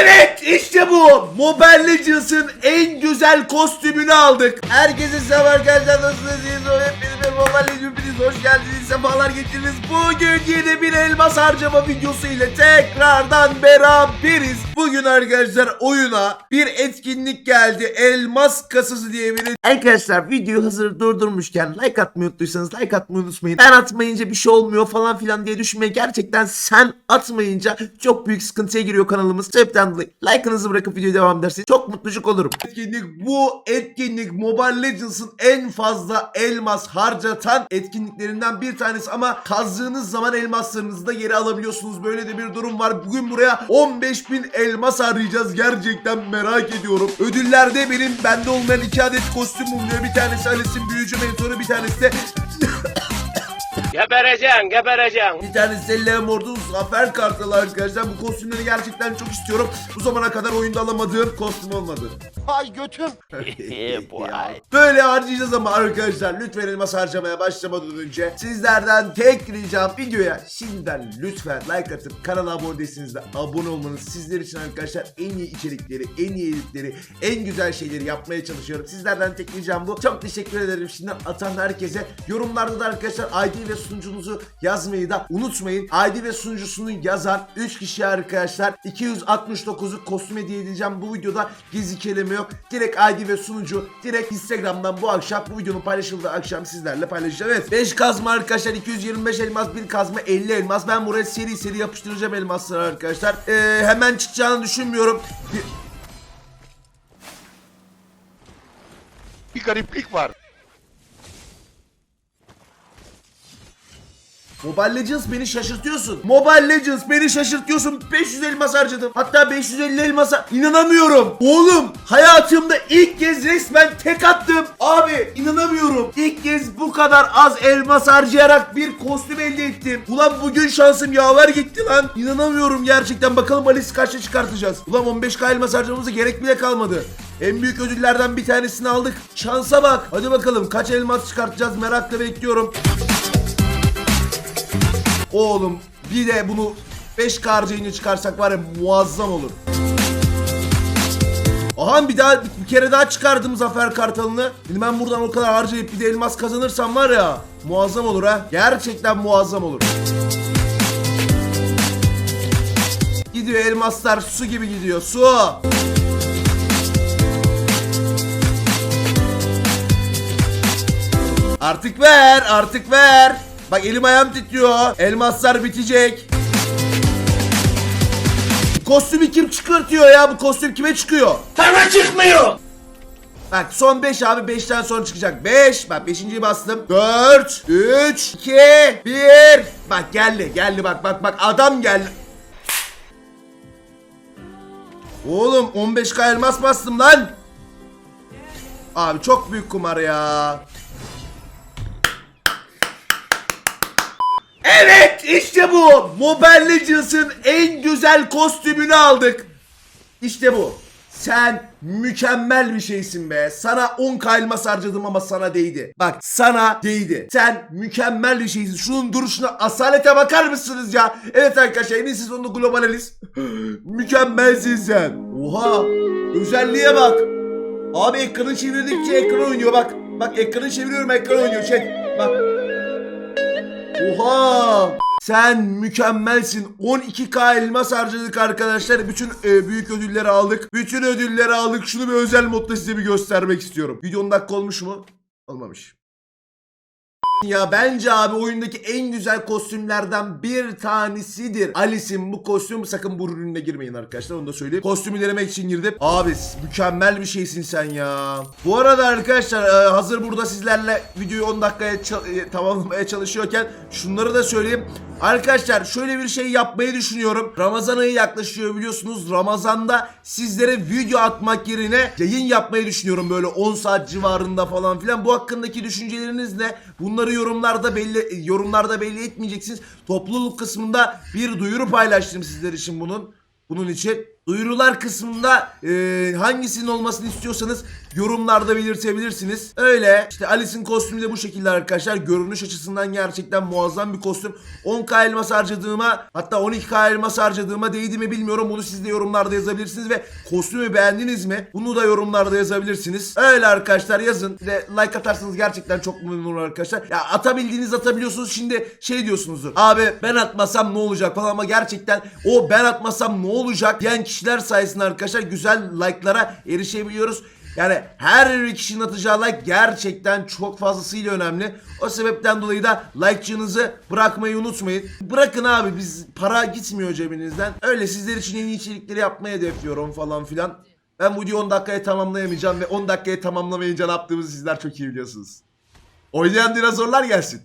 Evet işte bu. Mobile Legends'ın en güzel kostümünü aldık. Herkese selam arkadaşlar. Nasılsınız? İyi misiniz? Hepiniz hoş geldiniz. Sefalar getirdiniz. Bugün yeni bir elmas harcama videosu ile tekrardan beraberiz. Bugün arkadaşlar oyuna bir etkinlik geldi. Elmas kasası diye bir Arkadaşlar videoyu hazır durdurmuşken like atmayı unuttuysanız like atmayı unutmayın. Ben atmayınca bir şey olmuyor falan filan diye düşünmeyin. Gerçekten sen atmayınca çok büyük sıkıntıya giriyor kanalımız. Sebepten dolayı like'ınızı bırakıp videoya devam ederseniz çok mutlucuk olurum. Etkinlik bu etkinlik Mobile Legends'ın en fazla elmas harcatan etkinliklerinden bir tanesi ama kazdığınız zaman elmaslarınızı da geri alabiliyorsunuz. Böyle de bir durum var. Bugün buraya 15.000 elmas harcayacağız. Gerçekten merak ediyorum. Ödüllerde benim bende olmayan iki adet kostüm bulunuyor. Bir tanesi Alice'in büyücü mentoru bir tanesi de Gebereceksin, gebereceksin. Bir tanesi de Leomord'un zafer kartalı arkadaşlar. Bu kostümleri gerçekten çok istiyorum. Bu zamana kadar oyunda alamadığım kostüm olmadı. Ay götüm. Böyle harcayacağız ama arkadaşlar lütfen elmas harcamaya başlamadan önce sizlerden tek ricam videoya şimdiden lütfen like atıp kanala abone değilseniz de abone olmanız sizler için arkadaşlar en iyi içerikleri, en iyi editleri, en güzel şeyleri yapmaya çalışıyorum. Sizlerden tek ricam bu. Çok teşekkür ederim şimdiden atan herkese. Yorumlarda da arkadaşlar ID ve sunucunuzu yazmayı da unutmayın. ID ve sunucusunu yazan 3 kişi arkadaşlar 269'u kostüm hediye edeceğim. Bu videoda gizli kelime yok. Direkt ID ve sunucu direkt Instagram'dan bu akşam bu videonun paylaşıldığı akşam sizlerle paylaşacağım. Evet 5 kazma arkadaşlar 225 elmas 1 kazma 50 elmas. Ben buraya seri seri yapıştıracağım elmasları arkadaşlar. Ee, hemen çıkacağını düşünmüyorum. Bir- Bir gariplik var. Mobile Legends beni şaşırtıyorsun. Mobile Legends beni şaşırtıyorsun. 500 elmas harcadım. Hatta 550 elmasa inanamıyorum. Oğlum hayatımda ilk kez resmen tek attım. Abi inanamıyorum. İlk kez bu kadar az elmas harcayarak bir kostüm elde ettim. Ulan bugün şansım yaver gitti lan. İnanamıyorum gerçekten. Bakalım Alice kaçta çıkartacağız. Ulan 15k elmas harcamamıza gerek bile kalmadı. En büyük ödüllerden bir tanesini aldık. Şansa bak. Hadi bakalım kaç elmas çıkartacağız merakla bekliyorum. Oğlum bir de bunu 5 harcayınca çıkarsak var ya muazzam olur. Aha bir daha bir kere daha çıkardım zafer kartalını. Şimdi ben buradan o kadar harcayıp bir de elmas kazanırsam var ya muazzam olur ha. Gerçekten muazzam olur. Gidiyor elmaslar su gibi gidiyor su. Artık ver artık ver. Bak elim ayağım titriyor. Elmaslar bitecek. Kostümü kim çıkartıyor ya? Bu kostüm kime çıkıyor? Sana çıkmıyor. Bak son 5 abi 5'ten sonra çıkacak. 5. Bak 5.yi bastım. 4 3 2 1 Bak geldi. Geldi bak bak bak adam geldi. Oğlum 15k elmas bastım lan. Abi çok büyük kumar ya. Evet işte bu. Mobile Legends'ın en güzel kostümünü aldık. İşte bu. Sen mükemmel bir şeysin be. Sana 10 elmas harcadım ama sana değdi. Bak sana değdi. Sen mükemmel bir şeysin. Şunun duruşuna asalete bakar mısınız ya? Evet arkadaşlar en iyisi sonunda global. Mükemmelsin sen. Oha. Özelliğe bak. Abi ekranı çevirdikçe ekran oynuyor bak. Bak ekranı çeviriyorum ekran oynuyor chat. Bak. Oha! Sen mükemmelsin. 12k elmas harcadık arkadaşlar. Bütün e, büyük ödülleri aldık. Bütün ödülleri aldık. Şunu bir özel modda size bir göstermek istiyorum. Video 10 dakika olmuş mu? Olmamış. Ya bence abi oyundaki en güzel kostümlerden bir tanesidir. Alice'in bu kostüm sakın bu ürününe girmeyin arkadaşlar onu da söyleyeyim. Kostümü denemek için girdim. Abi mükemmel bir şeysin sen ya. Bu arada arkadaşlar e, hazır burada sizlerle videoyu 10 dakikaya e, tamamlamaya çalışıyorken şunları da söyleyeyim. Arkadaşlar şöyle bir şey yapmayı düşünüyorum. Ramazan ayı yaklaşıyor biliyorsunuz. Ramazanda sizlere video atmak yerine yayın yapmayı düşünüyorum böyle 10 saat civarında falan filan. Bu hakkındaki düşünceleriniz ne? Bunları yorumlarda belli yorumlarda belli etmeyeceksiniz. Topluluk kısmında bir duyuru paylaştım sizler için bunun. Bunun için duyurular kısmında e, hangisinin olmasını istiyorsanız yorumlarda belirtebilirsiniz. Öyle işte Alice'in kostümü de bu şekilde arkadaşlar. Görünüş açısından gerçekten muazzam bir kostüm. 10k elmas harcadığıma hatta 12k elmas harcadığıma değdi mi bilmiyorum. Bunu siz de yorumlarda yazabilirsiniz ve kostümü beğendiniz mi? Bunu da yorumlarda yazabilirsiniz. Öyle arkadaşlar yazın. De like atarsanız gerçekten çok memnun olurum arkadaşlar. Ya atabildiğiniz atabiliyorsunuz. Şimdi şey diyorsunuzdur. Abi ben atmasam ne olacak falan ama gerçekten o ben atmasam ne olacak diyen kişiler sayesinde arkadaşlar güzel like'lara erişebiliyoruz. Yani her bir kişinin atacağı like gerçekten çok fazlasıyla önemli. O sebepten dolayı da like'cınızı bırakmayı unutmayın. Bırakın abi biz para gitmiyor cebinizden. Öyle sizler için en iyi içerikleri yapmayı hedefliyorum falan filan. Ben bu videoyu 10 dakikaya tamamlayamayacağım ve 10 dakikaya tamamlamayınca ne yaptığımızı sizler çok iyi biliyorsunuz. Oynayan dinozorlar gelsin.